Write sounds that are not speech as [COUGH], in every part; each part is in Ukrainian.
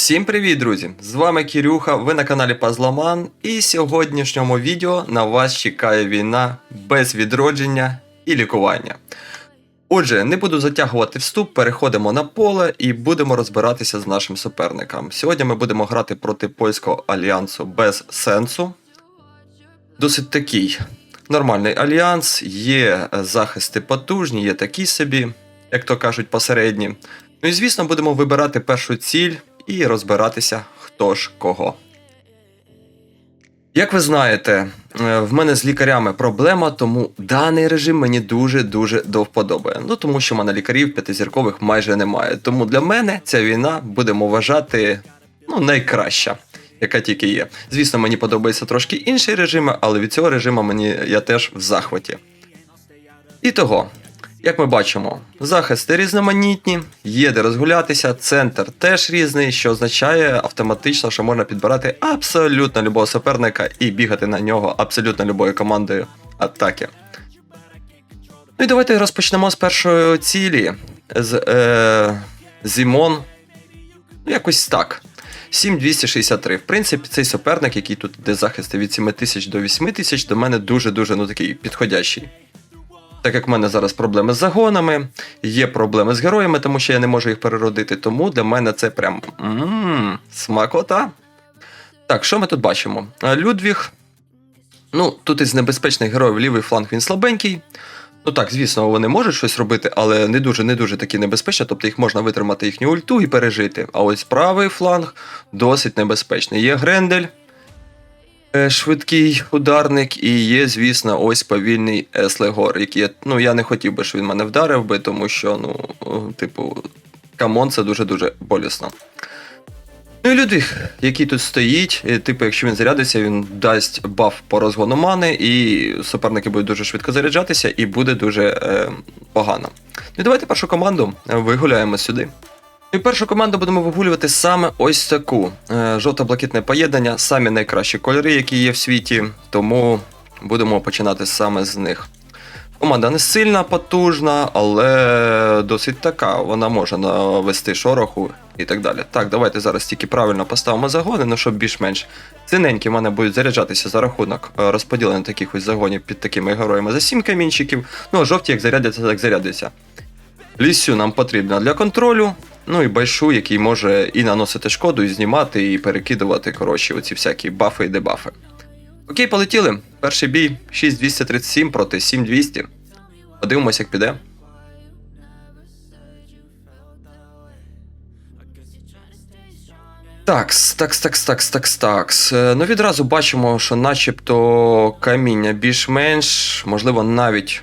Всім привіт, друзі! З вами Кірюха, ви на каналі Пазломан, і сьогоднішньому відео на вас чекає війна без відродження і лікування. Отже, не буду затягувати вступ, переходимо на поле і будемо розбиратися з нашим суперником. Сьогодні ми будемо грати проти польського альянсу без сенсу. Досить такий нормальний альянс, є захисти потужні, є такі собі, як то кажуть, посередні. Ну і звісно, будемо вибирати першу ціль і розбиратися, хто ж кого. Як ви знаєте, е, в мене з лікарями проблема, тому даний режим мені дуже-дуже до вподоби. Ну тому що в мене лікарів п'ятизіркових майже немає. Тому для мене ця війна будемо вважати ну, найкраща, яка тільки є. Звісно, мені подобається трошки інший режим, але від цього режиму мені я теж в захваті. І того, як ми бачимо, захисти різноманітні, є де розгулятися, центр теж різний, що означає автоматично, що можна підбирати абсолютно любого суперника і бігати на нього абсолютно любою командою атаки. Ну і давайте розпочнемо з першої цілі. З е, Зімон. Ну, якось так. 7263. В принципі, цей суперник, який тут де захисти від 7000 до 8000, до мене дуже-дуже ну, такий підходящий. Так як в мене зараз проблеми з загонами, є проблеми з героями, тому що я не можу їх переродити. Тому для мене це прям м смакота. Так, що ми тут бачимо? Людвіг. Ну, тут із небезпечних героїв лівий фланг він слабенький. Ну так, звісно, вони можуть щось робити, але не дуже не дуже такі небезпечні, тобто їх можна витримати їхню ульту і пережити. А ось правий фланг досить небезпечний. Є Грендель, швидкий ударник, і є, звісно, ось повільний Еслегор, який ну, я не хотів би, щоб він мене вдарив би, тому що, ну, типу, камон, це дуже-дуже болісно. Ну і Людвіг, який тут стоїть, е, типу, якщо він зарядиться, він дасть баф по розгону мани, і суперники будуть дуже швидко заряджатися, і буде дуже е, погано. Ну давайте першу команду е, вигуляємо сюди. І першу команду будемо вигулювати саме ось таку. Е, Жовто-блакитне поєднання, самі найкращі кольори, які є в світі, тому будемо починати саме з них. Команда не сильна, потужна, але досить така. Вона може навести шороху і так далі. Так, давайте зараз тільки правильно поставимо загони, ну щоб більш-менш ціненькі в мене будуть заряджатися за рахунок е, розподілення таких ось загонів під такими героями за 7 камінчиків. Ну а жовті як зарядяться, так зарядяться. Лісю нам потрібно для контролю. Ну і байшу, який може і наносити шкоду, і знімати, і перекидувати, коротше, оці всякі бафи і дебафи. Окей, полетіли. Перший бій 6237 проти 7200. Подивимось, як піде. Такс, такс, такс, такс, такс, такс. Е, Ну відразу бачимо, що начебто каміння більш-менш, можливо, навіть.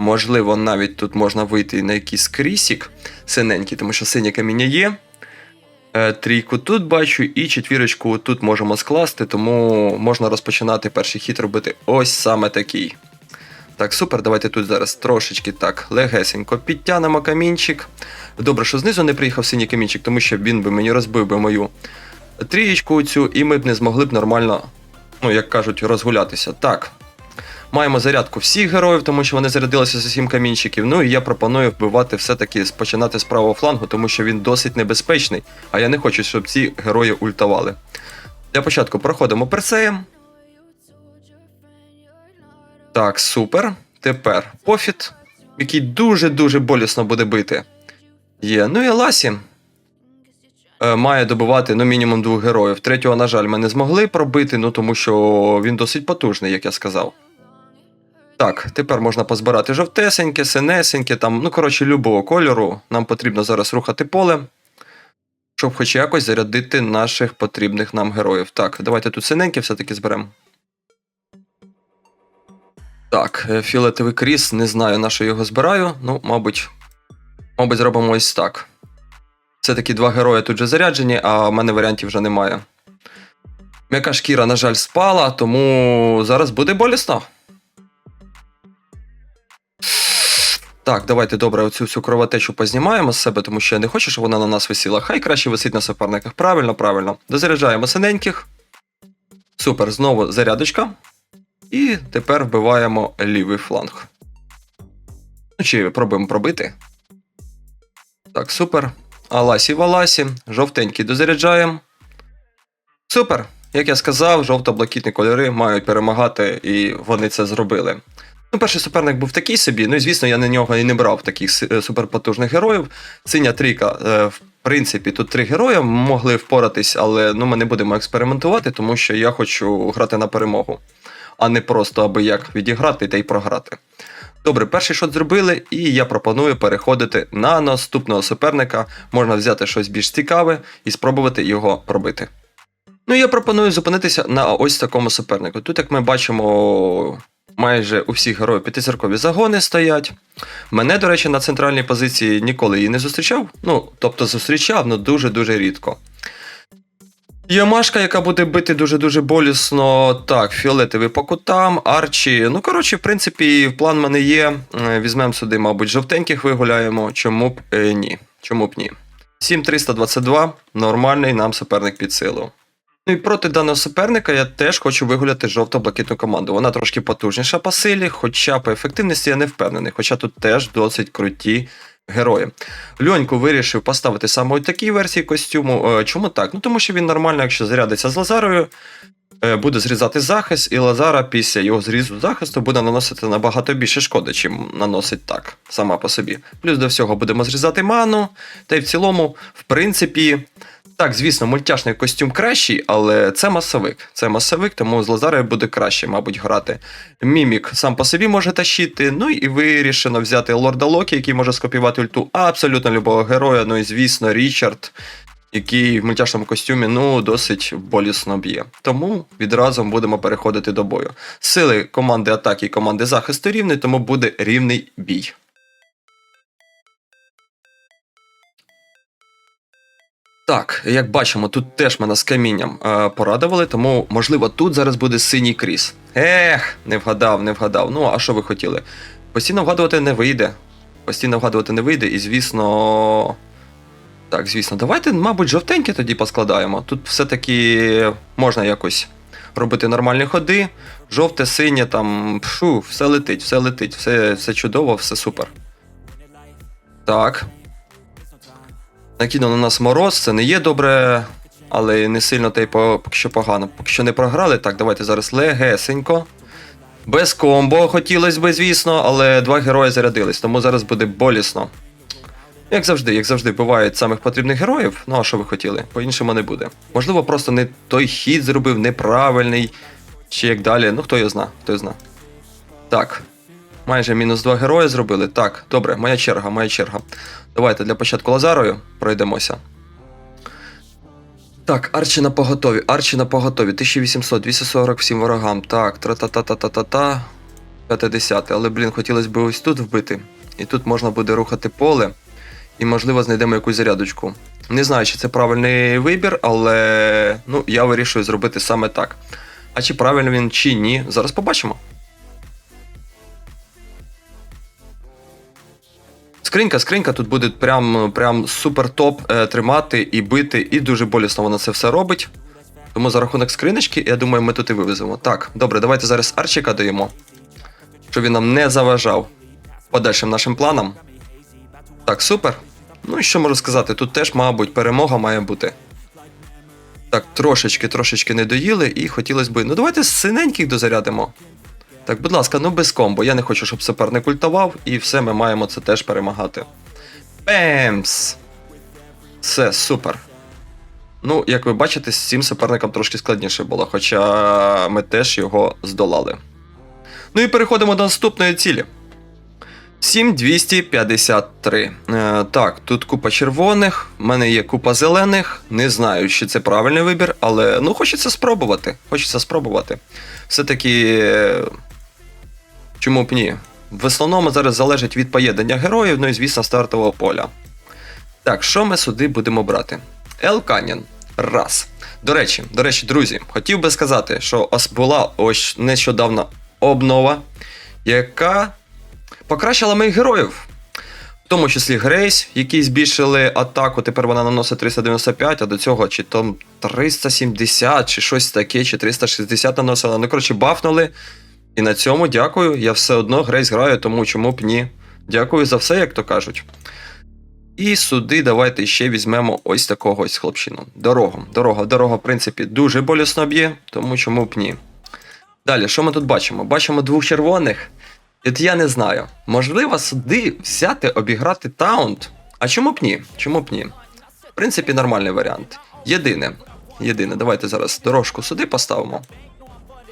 Можливо, навіть тут можна вийти на якийсь крісік синенький, тому що синє каміння є. Е, Трійку тут бачу, і четвірочку тут можемо скласти, тому можна розпочинати перший хід робити ось саме такий. Так, супер, давайте тут зараз трошечки так легесенько підтягнемо камінчик. Добре, що знизу не приїхав синій камінчик, тому що він би мені розбив би мою трієчку цю, і ми б не змогли б нормально, ну як кажуть, розгулятися. Так. Маємо зарядку всіх героїв, тому що вони зарядилися за 7 камінчиків. Ну і я пропоную вбивати все-таки починати з правого флангу, тому що він досить небезпечний, а я не хочу, щоб ці герої ультавали. Для початку проходимо персеєм. Так, супер. Тепер пофіт, який дуже-дуже болісно буде бити. Є. Ну і Ласі. Е, Має добивати ну, мінімум двох героїв. Третього, на жаль, ми не змогли пробити, ну тому що він досить потужний, як я сказав. Так, тепер можна позбирати жовтесеньке, синесеньке, там, ну, коротше, любого кольору. Нам потрібно зараз рухати поле, щоб хоч якось зарядити наших потрібних нам героїв. Так, давайте тут синеньке все-таки зберемо. Так, е, фіолетовий кріс, не знаю, на що його збираю. Ну, мабуть, мабуть, зробимо ось так. Все-таки два герої тут вже заряджені, а в мене варіантів вже немає. М'яка шкіра, на жаль, спала, тому зараз буде болісно. Так, давайте добре, оцю всю кровотечу познімаємо з себе, тому що я не хочу, щоб вона на нас висіла. Хай краще висить на суперниках. Правильно, правильно. Дозаряджаємо синеньких. Супер, знову зарядочка. І тепер вбиваємо лівий фланг. Ну, чи пробуємо пробити. Так, супер. Аласі Валасі, жовтенький дозаряджаємо. Супер! Як я сказав, жовто-блакитні кольори мають перемагати, і вони це зробили. Ну, перший суперник був такий собі. Ну і звісно, я на нього і не брав таких е, суперпотужних героїв. Синя трійка, е, в принципі, тут три герої могли впоратись, але ну, ми не будемо експериментувати, тому що я хочу грати на перемогу, а не просто аби як відіграти та й програти. Добре, перший шот зробили, і я пропоную переходити на наступного суперника. Можна взяти щось більш цікаве і спробувати його пробити. Ну, я пропоную зупинитися на ось такому супернику. Тут, як ми бачимо, майже у всіх героїв п'ятизіркові загони стоять. Мене, до речі, на центральній позиції ніколи її не зустрічав. Ну, тобто зустрічав, але дуже-дуже рідко. Ямашка, яка буде бити дуже-дуже болісно. Так, фіолетовий по кутам, арчі. Ну, коротше, в принципі, план мене є. Е, Візьмемо сюди, мабуть, жовтеньких вигуляємо. Чому б е, ні? Чому б ні? 7322 нормальний нам суперник під силу. Ну і проти даного суперника я теж хочу вигуляти жовто-блакитну команду. Вона трошки потужніша по силі, хоча по ефективності я не впевнений, хоча тут теж досить круті герої. Льоньку вирішив поставити саме у такій версії костюму. Е, Чому так? Ну тому що він нормально, якщо зарядиться з Лазарою, е, буде зрізати захист, і Лазара після його зрізу захисту буде наносити набагато більше шкоди, чим наносить так, сама по собі. Плюс до всього будемо зрізати ману, та й в цілому, в принципі. Так, звісно, мультяшний костюм кращий, але це масовик. Це масовик, тому з Лазарою буде краще, мабуть, грати. Мімік сам по собі може тащити. Ну і вирішено взяти Лорда Локі, який може скопіювати ульту абсолютно любого героя. Ну і звісно, Річард, який в мультяшному костюмі ну досить болісно б'є. Тому відразу будемо переходити до бою. Сили команди атаки і команди захисту рівні, тому буде рівний бій. Так, як бачимо, тут теж мене з камінням е, порадували, тому можливо тут зараз буде синій кріс. Ех, не вгадав, не вгадав. Ну, а що ви хотіли? Постійно вгадувати не вийде. Постійно вгадувати не вийде, і звісно. Так, звісно, давайте, мабуть, жовтеньке тоді поскладаємо. Тут все-таки можна якось робити нормальні ходи. Жовте, синє, там. Фу, все летить, все летить, все, все чудово, все супер. Так. Накинув на нас мороз, це не є добре, але не сильно та й поки що погано. Поки що не програли. Так, давайте зараз легесенько. Без комбо хотілося б, звісно, але два герої зарядились, тому зараз буде болісно. Як завжди, як завжди, бувають самих потрібних героїв. Ну а що ви хотіли? По-іншому не буде. Можливо, просто не той хід зробив, неправильний, чи як далі. Ну хто його зна, хто його зна. Так. Майже мінус два герої зробили. Так, добре, моя черга, моя черга. Давайте для початку Лазарою пройдемося. Так, Арчі на поготові, Арчі на поготові. 1800, 240 всім ворогам. Так, тра-та-та-та-та-та-та. 50. Але, блін, хотілося б ось тут вбити. І тут можна буде рухати поле. І, можливо, знайдемо якусь зарядочку. Не знаю, чи це правильний вибір, але ну, я вирішую зробити саме так. А чи правильно він, чи ні, зараз побачимо. Скринька, скринька тут буде прям, прям супер топ е, тримати і бити, і дуже болісно вона це все робить. Тому за рахунок скриночки, я думаю, ми тут і вивеземо. Так, добре, давайте зараз Арчика даємо, щоб він нам не заважав подальшим нашим планам. Так, супер. Ну і що можу сказати? Тут теж, мабуть, перемога має бути. Так, трошечки, трошечки не доїли, і хотілося б. Ну, давайте синеньких дозарядимо. Так, будь ласка, ну без комбо. Я не хочу, щоб суперник ультував, і все, ми маємо це теж перемагати. Пемс! Все, супер. Ну, як ви бачите, з цим суперником трошки складніше було, хоча ми теж його здолали. Ну і переходимо до наступної цілі. 7253. Е, так, тут купа червоних, в мене є купа зелених. Не знаю, чи це правильний вибір, але ну хочеться спробувати. Хочеться спробувати. Все-таки. Чому б ні? В основному зараз залежить від поєднання героїв, ну і звісно, стартового поля. Так, що ми сюди будемо брати? Ел Канін. Раз. До речі, до речі, друзі, хотів би сказати, що ос була ось нещодавно обнова, яка покращила моїх героїв. В тому числі Грейс, які збільшили атаку, тепер вона наносить 395, а до цього чи то 370, чи щось таке, чи 360 наносила. Ну, коротше, бафнули. І на цьому дякую. Я все одно Грейс граю, тому чому б ні. Дякую за все, як то кажуть. І сюди давайте ще візьмемо ось такого ось хлопчину. Дорогу. Дорога, дорога, в принципі, дуже болісно б'є, тому чому б ні. Далі, що ми тут бачимо? Бачимо двох червоних. І я не знаю. Можливо, сюди взяти, обіграти таунт. А чому б ні? Чому б ні? В принципі, нормальний варіант. Єдине. Єдине, давайте зараз дорожку сюди поставимо.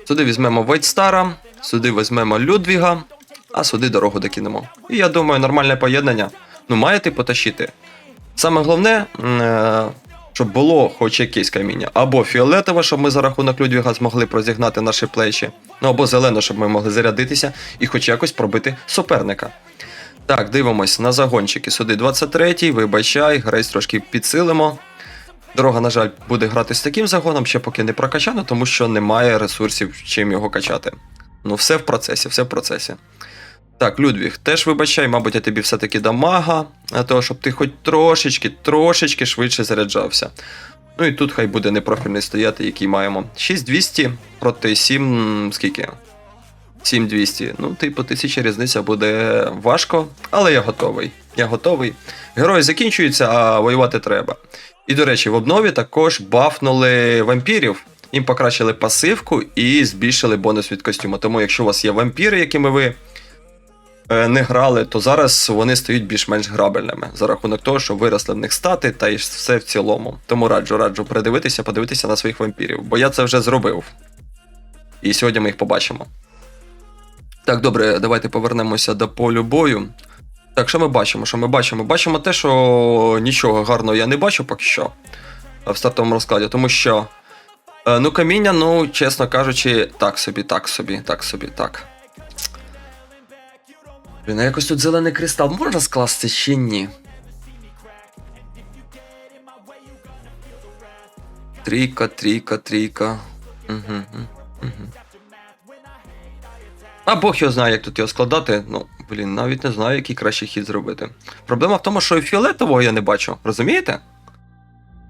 Сюди візьмемо Вайтстара, сюди візьмемо Людвіга, а сюди дорогу докинемо. І я думаю, нормальне поєднання. Ну, маєте потащити. Саме головне, е, щоб було хоч якесь каміння. Або фіолетове, щоб ми за рахунок Людвіга змогли прозігнати наші плечі. Ну або зелене, щоб ми могли зарядитися і хоч якось пробити суперника. Так, дивимось на загончики. Сюди 23-й, вибачай, грейс трошки підсилимо. Дорога, на жаль, буде грати з таким загоном, ще поки не прокачано, тому що немає ресурсів, чим його качати. Ну, все в процесі, все в процесі. Так, Людвіг, теж вибачай, мабуть, я тобі все-таки дам мага, для того, щоб ти хоч трошечки, трошечки швидше заряджався. Ну і тут хай буде непрофільний стояти, який маємо. 6200 проти 7. скільки? 7200. Ну, типу, тисяча різниця буде важко, але я готовий. Я готовий. Герої закінчуються, а воювати треба. І, до речі, в обнові також бафнули вампірів. Їм покращили пасивку і збільшили бонус від костюму. Тому, якщо у вас є вампіри, якими ви е, не грали, то зараз вони стають більш-менш грабельними за рахунок того, що виросли в них стати та й все в цілому. Тому раджу, раджу передивитися, подивитися на своїх вампірів, бо я це вже зробив. І сьогодні ми їх побачимо. Так, добре, давайте повернемося до полю бою. Так, що ми бачимо? Що ми бачимо? Бачимо те, що нічого гарного я не бачу поки що е, в стартовому розкладі, тому що. е, Ну, каміння, ну, чесно кажучи, так собі, так собі, так собі, так. Блін, а якось тут зелений кристал можна скласти чи ні? Трійка, трійка, трійка. Угу, угу. А Бог його знає, як тут його складати. Ну, блін, навіть не знаю, який кращий хід зробити. Проблема в тому, що і фіолетового я не бачу, розумієте?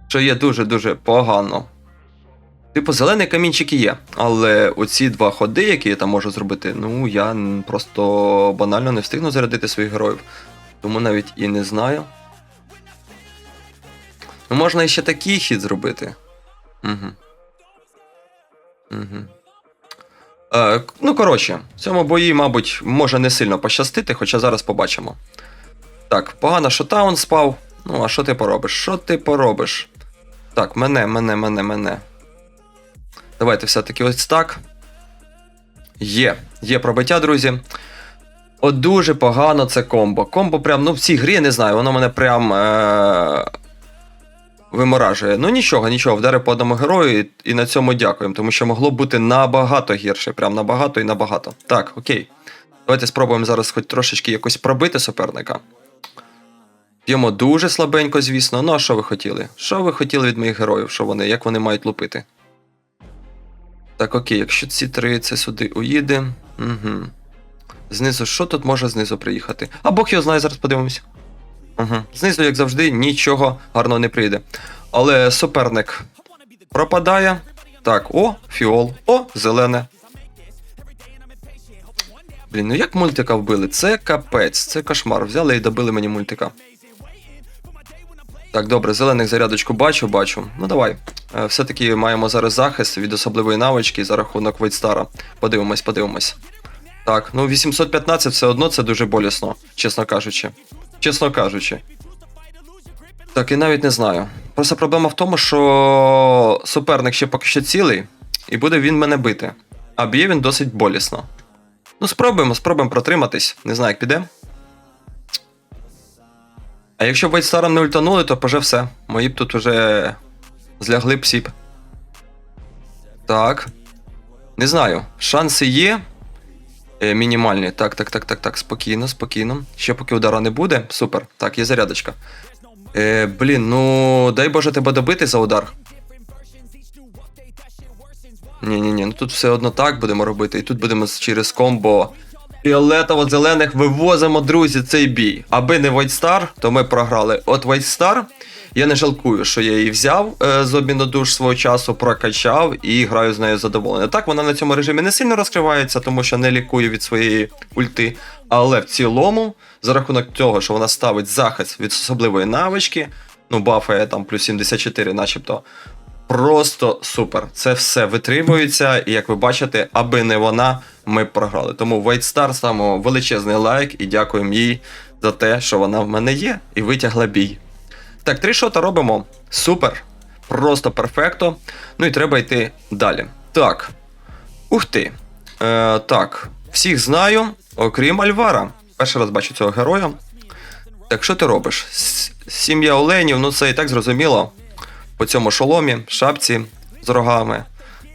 Що є дуже-дуже погано. Типу, зелений камінчик і є, але оці два ходи, які я там можу зробити, ну я просто банально не встигну зарядити своїх героїв. Тому навіть і не знаю. Ну, можна ще такий хід зробити. Угу. Угу. Е, ну, коротше, в цьому бої, мабуть, може не сильно пощастити, хоча зараз побачимо. Так, погано, що таун спав. Ну, а що ти поробиш? Що ти поробиш? Так, мене, мене, мене, мене. Давайте все-таки ось так. Є, є пробиття, друзі. От дуже погано це комбо. Комбо прям, ну в цій грі, я не знаю, воно мене прям. Е- виморажує. Ну нічого, нічого, вдарив по одному герою, і, і на цьому дякуємо, тому що могло бути набагато гірше, прям набагато і набагато. Так, окей. Давайте спробуємо зараз хоч трошечки якось пробити суперника. П'ємо дуже слабенько, звісно. Ну а що ви хотіли? Що ви хотіли від моїх героїв? Що вони, як вони мають лупити? Так, окей, якщо ці три це сюди уїде. Угу. Знизу, що тут може знизу приїхати? А Бог його знає, зараз подивимося. Угу. Знизу, як завжди, нічого гарного не прийде. Але суперник пропадає. Так, о, фіол, о, зелене. Блін, ну як мультика вбили? Це капець, це кошмар. Взяли і добили мені мультика. Так, добре, зелених зарядочку бачу, бачу. Ну давай. Е, Все-таки маємо зараз захист від особливої навички за рахунок Вейтстара. Подивимось, подивимось. Так, ну 815 все одно це дуже болісно, чесно кажучи. Чесно кажучи. Так, і навіть не знаю. Просто проблема в тому, що суперник ще поки що цілий, і буде він мене бити. А б'є він досить болісно. Ну, спробуємо, спробуємо протриматись. Не знаю, як піде. А якщо Вайтстаром не ультанули, то вже все. Мої б тут вже злягли б всі б. Так. Не знаю. Шанси є. Е, мінімальні. Так, так, так, так, так. Спокійно, спокійно. Ще поки удара не буде. Супер. Так, є зарядочка. Е, блін, ну дай Боже тебе добити за удар. Ні, ні, ні, ну тут все одно так будемо робити. І тут будемо через комбо фіолетово-зелених вивозимо, друзі, цей бій. Аби не White Star, то ми програли. От White Star, Я не жалкую, що я її взяв е, з обміну душ свого часу, прокачав і граю з нею задоволений. Так, вона на цьому режимі не сильно розкривається, тому що не лікує від своєї ульти. Але в цілому, за рахунок того, що вона ставить захист від особливої навички, ну, бафає там плюс 74, начебто. Просто супер. Це все витримується, і як ви бачите, аби не вона, ми б програли. Тому White Star ставимо величезний лайк і дякуємо їй за те, що вона в мене є, і витягла бій. Так, три шота робимо. Супер. Просто перфекто. Ну і треба йти далі. Так. Ух ти. Е, так, всіх знаю, окрім Альвара. Перший раз бачу цього героя. Так, що ти робиш? Сім'я Оленів, ну це і так зрозуміло. По цьому шоломі, шапці з рогами.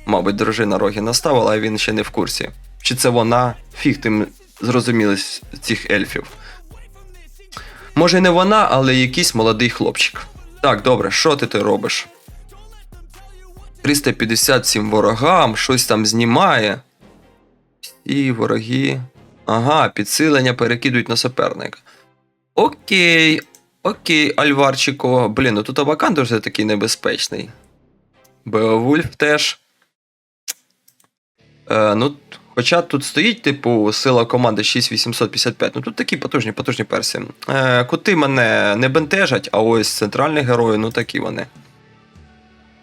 Мабуть, дружина роги наставила, а він ще не в курсі. Чи це вона? Фіг тим зрозуміли з цих ельфів. Може, не вона, але якийсь молодий хлопчик. Так, добре, що ти ти робиш? 357 ворогам, щось там знімає. І вороги. Ага, підсилення перекидують на суперника. Окей, окей, Альварчико. Блін, ну тут Абакан дуже такий небезпечний. Беовульф теж. Е, ну, хоча тут стоїть, типу, сила команди 6855. Ну тут такі потужні, потужні персі. Е, кути мене не бентежать, а ось центральні герої, ну такі вони.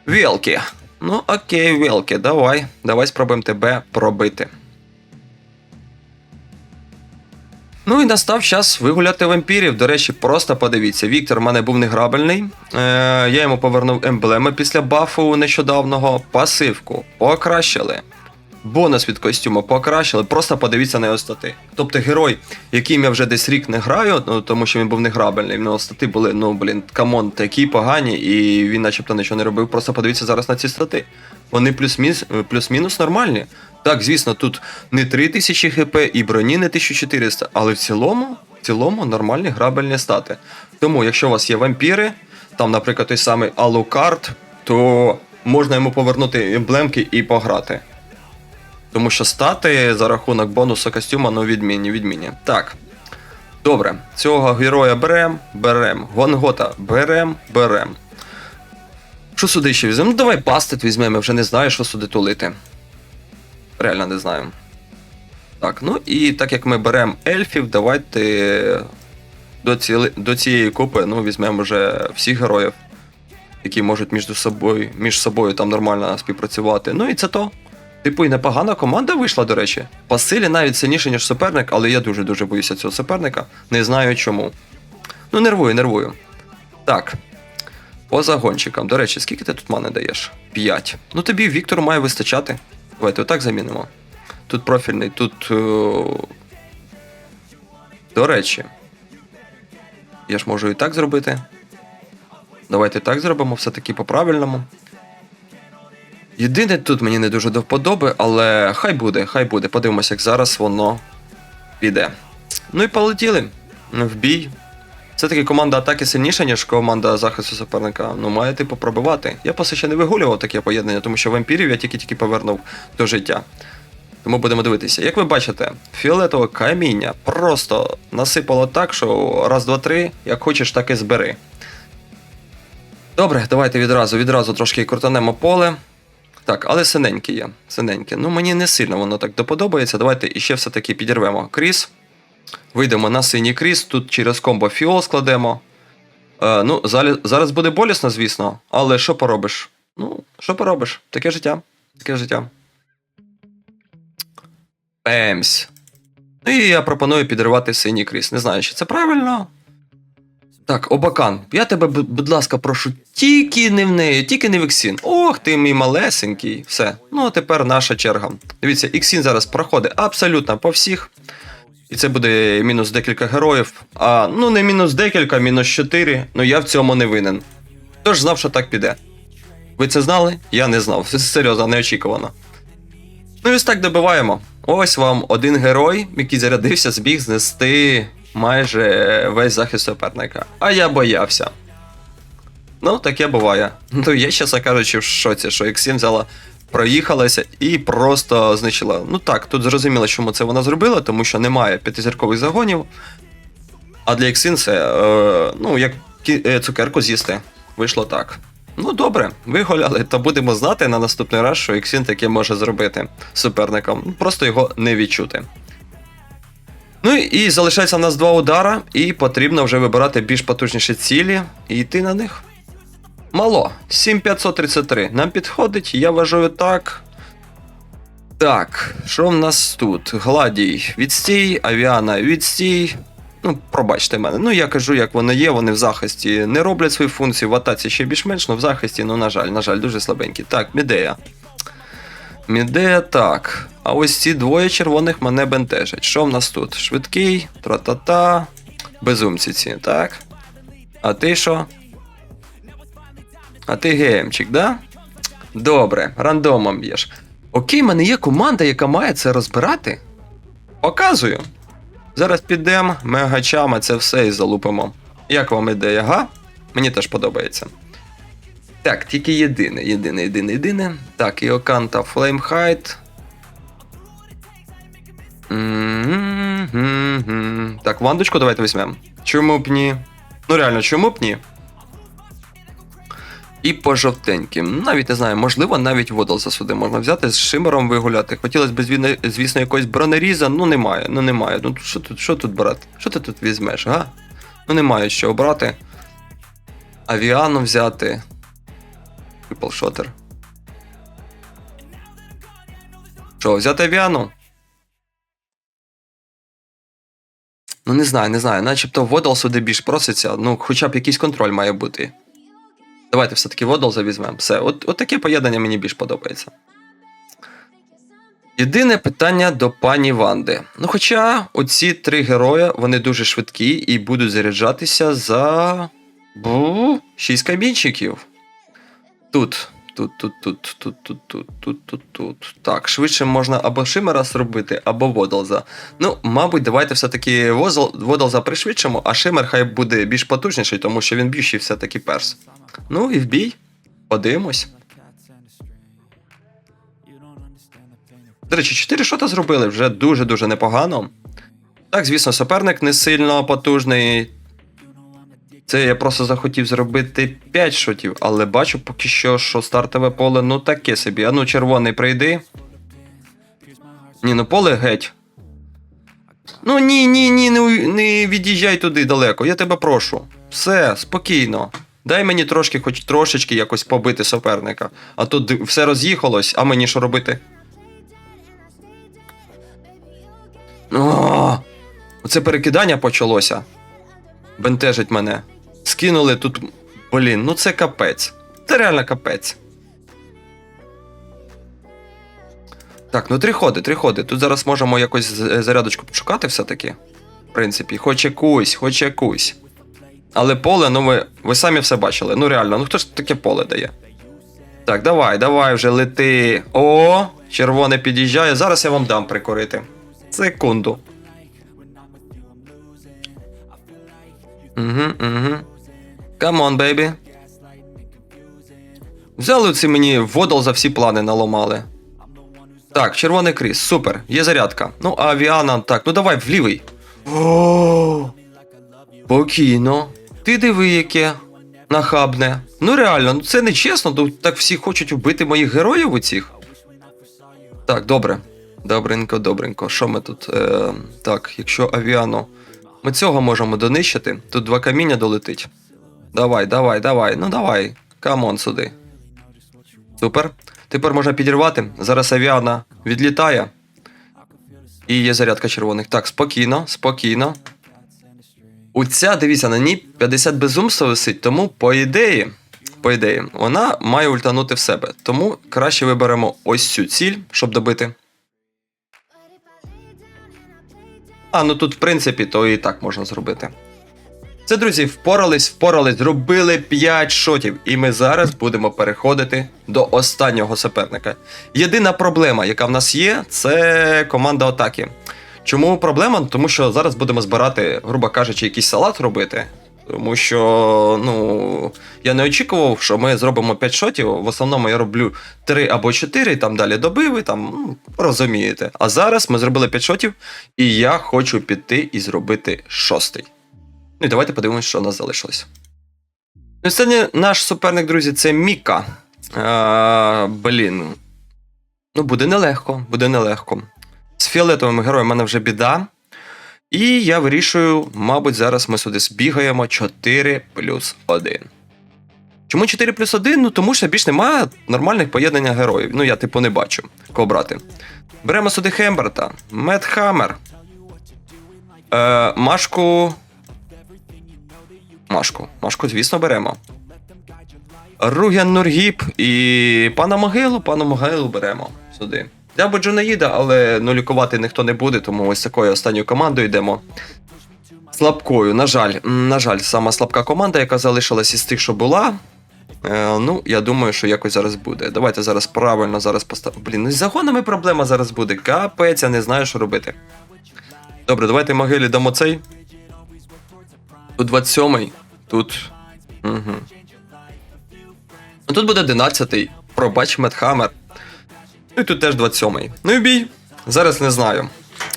Велки. Ну, окей, Велки, давай. Давай спробуємо тебе пробити. Ну і настав час вигуляти вампірів. До речі, просто подивіться. Віктор в мене був неграбельний. Е, я йому повернув емблеми після бафу нещодавного. Пасивку покращили. Бонус від костюму покращили. Просто подивіться на його стати. Тобто герой, яким я вже десь рік не граю, ну тому що він був неграбельний. В нього стати були, ну блін, камон, такі погані, і він начебто нічого не робив. Просто подивіться зараз на ці стати. Вони плюс-мінус плюс-мінус нормальні. Так, звісно, тут не 3000 хп і броні не 1400, але в цілому, в цілому нормальні грабельні стати. Тому, якщо у вас є вампіри, там, наприклад, той самий Алукард, то можна йому повернути емблемки і пограти. Тому що стати за рахунок бонусу костюма, ну відмінні, відмінні. Так. Добре, цього героя берем, берем. Гонгота берем, берем. Що сюди ще візьмемо? Ну давай пастит візьмемо, я вже не знаю, що сюди тулити. Реально не знаю. Так, ну і так як ми беремо ельфів, давайте до, ціли, до цієї купи ну, візьмемо вже всіх героїв, які можуть між собою, між собою там нормально співпрацювати. Ну і це то. Типу, і непогана команда вийшла, до речі. По силі навіть сильніше, ніж суперник, але я дуже-дуже боюся цього суперника. Не знаю чому. Ну, нервую, нервую. Так. По загончикам. До речі, скільки ти тут мани даєш? 5. Ну тобі Віктор має вистачати. Давайте отак замінимо. Тут профільний, тут. о, До речі. Я ж можу і так зробити. Давайте так зробимо, все-таки по-правильному. Єдине тут мені не дуже до вподоби, але хай буде, хай буде. Подивимося, як зараз воно піде. Ну і полетіли в бій. Все-таки команда атаки сильніша, ніж команда захисту суперника. Ну, має типу пробивати. Я просто ще не вигулював таке поєднання, тому що вампірів я тільки-тільки повернув до життя. Тому будемо дивитися. Як ви бачите, фіолетове каміння просто насипало так, що раз, два, три, як хочеш, так і збери. Добре, давайте відразу, відразу трошки крутанемо поле. Так, але синеньке є. Синеньке. Ну мені не сильно воно так доподобається. Давайте іще все-таки підірвемо кріс. Вийдемо на синій кріс, тут через комбо фіол складемо. Е, ну, зараз буде болісно, звісно, але що поробиш? Ну, що поробиш? Таке життя. Таке життя. Пемсь. Ну і я пропоную підривати синій кріс. Не знаю, чи це правильно. Так, Обакан, я тебе, будь ласка, прошу, тільки не в неї, тільки не в Іксін. Ох, ти мій малесенький. Все. Ну, а тепер наша черга. Дивіться, Іксін зараз проходить абсолютно по всіх. І це буде мінус декілька героїв. А ну не мінус декілька, мінус 4. Ну я в цьому не винен. Хто ж знав, що так піде? Ви це знали? Я не знав. Це серйозно, неочікувано. Ну і ось так добиваємо. Ось вам один герой, який зарядився, зміг знести майже весь захист суперника. А я боявся. Ну, таке буває. [LAUGHS] Ну, я, чесно кажучи, в шоці, що Ексін взяла, проїхалася і просто знищила. Ну так, тут зрозуміло, чому це вона зробила, тому що немає п'ятизіркових загонів. А для Ексін це, е, ну, як е, цукерку з'їсти. вийшло так. Ну добре, вигуляли, то будемо знати на наступний раз, що Іксін таке може зробити суперником. Просто його не відчути. Ну і залишається в нас два удара, і потрібно вже вибирати більш потужніші цілі і йти на них. Мало. 7533. Нам підходить, я вважаю так. Так, що в нас тут? Гладій, відстій, авіана, відстій. Ну, пробачте мене. Ну, я кажу, як воно є, вони в захисті не роблять свої функції, в атаці ще більш-менш, але в захисті, ну, на жаль, на жаль, дуже слабенькі. Так, Мідея. Мідея так. А ось ці двоє червоних мене бентежать. Що в нас тут? Швидкий, тра-та-та, безумці ці, так? А ти що? А ти геймчик, да? Добре, рандомом б'єш. Окей, в мене є команда, яка має це розбирати. Показую. Зараз підемо, мегачами це все і залупимо. Як вам ідея, га? Мені теж подобається. Так, тільки єдине, єдине, єдине, єдине. Так, Іоканта Флеймхайт. Так, вандочку давайте візьмемо. Чому б ні? Ну реально, чому б ні? І по жовтеньким. Навіть не знаю, можливо, навіть водолса сюди можна взяти з шимером вигуляти. Хотілося б, звісно, якогось бронеріза, ну немає, ну немає. Ну що тут, що тут брати? Що ти тут візьмеш, га? Ну немає що брати. Авіану взяти. Трипл-шотер. Що, взяти авіану? Ну, не знаю, не знаю. Начебто Водал сюди більш проситься, ну, хоча б якийсь контроль має бути. Давайте все-таки Водал завізьмемо. Все, от, от таке поєднання мені більш подобається. Єдине питання до пані Ванди. Ну, хоча оці три герої, вони дуже швидкі і будуть заряджатися за. Бу, 6 камінчиків. Тут, тут, тут, тут, тут, тут, тут, тут, тут, тут. Так, швидше можна або Шимера зробити, або Водолза. Ну, мабуть, давайте все-таки Водолза пришвидшимо, а Шимер хай буде більш потужніший, тому що він більший все-таки перс. Ну і в бій. Подивимось. До речі, 4 шота зробили вже дуже-дуже непогано. Так, звісно, суперник не сильно потужний. Це я просто захотів зробити 5 шотів, але бачу поки що, що стартове поле ну таке собі. А ну, червоний прийди. Ні, ну поле геть. Ну ні, ні, ні, не, не від'їжджай туди далеко, я тебе прошу. Все, спокійно. Дай мені трошки, хоч трошечки якось побити суперника. А тут все роз'їхалось, а мені що робити? О, оце перекидання почалося. Бентежить мене. Скинули тут. Блін, ну це капець. Це реально капець. Так, ну три ходи, три ходи. Тут зараз можемо якось зарядочку пошукати все-таки. В принципі, хоч якусь, хоч якусь. Але поле, ну ви, ви самі все бачили. Ну реально, ну хто ж таке поле дає? Так, давай, давай вже лети. О, червоне під'їжджає. Зараз я вам дам прикорити. Секунду. Угу, угу. Come on, baby. Взяли ці мені водол за всі плани наломали. Так, червоний кріс, супер, є зарядка. Ну, а авіана, так, ну давай в лівий. О, Спокійно. Ти диви, яке нахабне. Ну реально, ну це не чесно, тут так всі хочуть вбити моїх героїв у цих. Так, добре. Добренько, добренько. Що ми тут? Е, так, якщо авіану. Ми цього можемо донищити. Тут два каміння долетить. Давай, давай, давай. Ну давай. Камон сюди. Супер. Тепер можна підірвати. Зараз авіана відлітає. І є зарядка червоних. Так, спокійно, спокійно. У ця, дивіться, на ній 50 безумства висить, тому по ідеї, по ідеї, вона має ультанути в себе. Тому краще виберемо ось цю ціль, щоб добити. А, ну тут, в принципі, то і так можна зробити. Це, друзі, впорались, впорались, зробили 5 шотів, і ми зараз будемо переходити до останнього суперника. Єдина проблема, яка в нас є, це команда атаки. Чому проблема? Тому що зараз будемо збирати, грубо кажучи, якийсь салат робити. Тому що ну, я не очікував, що ми зробимо 5 шотів. В основному я роблю 3 або 4, там далі добив, і там, ну, розумієте. А зараз ми зробили 5 шотів, і я хочу піти і зробити шостий. Ну і давайте подивимось, що у нас залишилось. Ну, Сьогодні наш суперник, друзі, це Міка. А, блін. Ну, буде нелегко, буде нелегко. З фіолетовим героєм в мене вже біда. І я вирішую, мабуть, зараз ми сюди збігаємо 4 плюс 1. Чому 4 плюс 1? Ну тому що більш немає нормальних поєднання героїв. Ну, я типу не бачу, кого брати. Беремо сюди Хемберта, Мед Хаммер, е, Машку. Машку. Машку, звісно, беремо. Руген Нургіп і пана Могилу, пана Могилу беремо сюди. Я би Джунаїда, але ну, лікувати ніхто не буде, тому ось такою останньою командою йдемо. Слабкою, на жаль, на жаль, сама слабка команда, яка залишилась із тих, що була. Е, ну, я думаю, що якось зараз буде. Давайте зараз правильно зараз поставимо. Блін, ну з загонами проблема зараз буде. Капець, я не знаю, що робити. Добре, давайте могилі дамо цей. Тут 27-й, тут. Угу. Ну тут буде 11-й. Пробач Медхаммер. Ну і тут теж 27-й. Ну і бій. Зараз не знаю.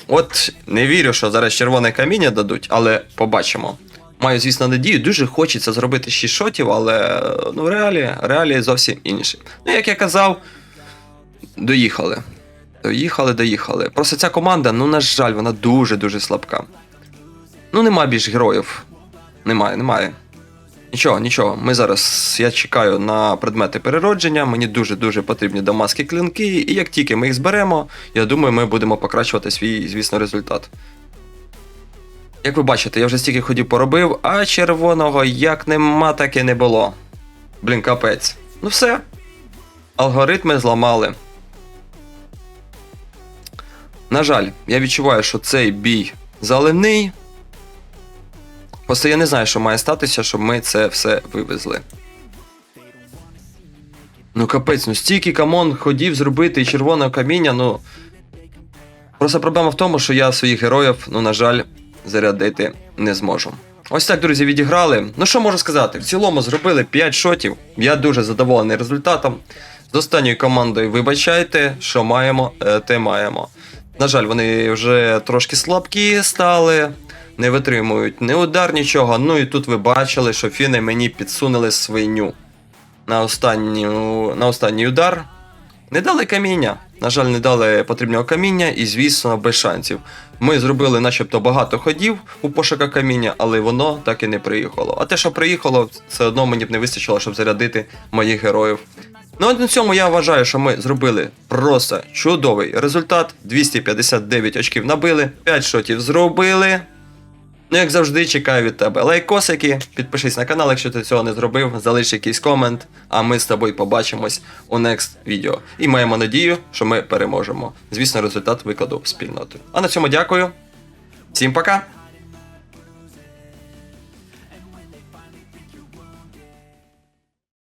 От не вірю, що зараз червоне каміння дадуть, але побачимо. Маю, звісно, надію, дуже хочеться зробити 6 шотів, але ну, реалії, реалії зовсім інші. Ну, як я казав, доїхали. Доїхали, доїхали. Просто ця команда, ну, на жаль, вона дуже-дуже слабка. Ну, нема більш героїв. Немає, немає. Нічого, нічого. Ми зараз. Я чекаю на предмети переродження. Мені дуже-дуже потрібні дамаски клинки. І як тільки ми їх зберемо, я думаю, ми будемо покращувати свій, звісно, результат. Як ви бачите, я вже стільки ходів поробив, а червоного як нема, так і не було. Блін, капець. Ну все. Алгоритми зламали. На жаль, я відчуваю, що цей бій заливний. Просто я не знаю, що має статися, щоб ми це все вивезли. Ну капець, ну стільки камон ходів зробити і червоне каміння, ну. Просто проблема в тому, що я своїх героїв, ну, на жаль, зарядити не зможу. Ось так, друзі, відіграли. Ну що можу сказати? В цілому зробили 5 шотів. Я дуже задоволений результатом. З останньою командою вибачайте, що маємо, е, те маємо. На жаль, вони вже трошки слабкі стали, не витримують ні удар, нічого. Ну і тут ви бачили, що фіни мені підсунули свиню на, останню, на останній удар. Не дали каміння. На жаль, не дали потрібного каміння, і, звісно, без шансів. Ми зробили начебто багато ходів у пошуках каміння, але воно так і не приїхало. А те, що приїхало, все одно мені б не вистачило, щоб зарядити моїх героїв. Ну, от на цьому я вважаю, що ми зробили просто чудовий результат. 259 очків набили, 5 шотів зробили. Ну, як завжди, чекаю від тебе лайкосики. Підпишись на канал, якщо ти цього не зробив, залиш якийсь комент, а ми з тобою побачимось у next відео. І маємо надію, що ми переможемо. Звісно, результат викладу спільнотою. А на цьому дякую. Всім пока!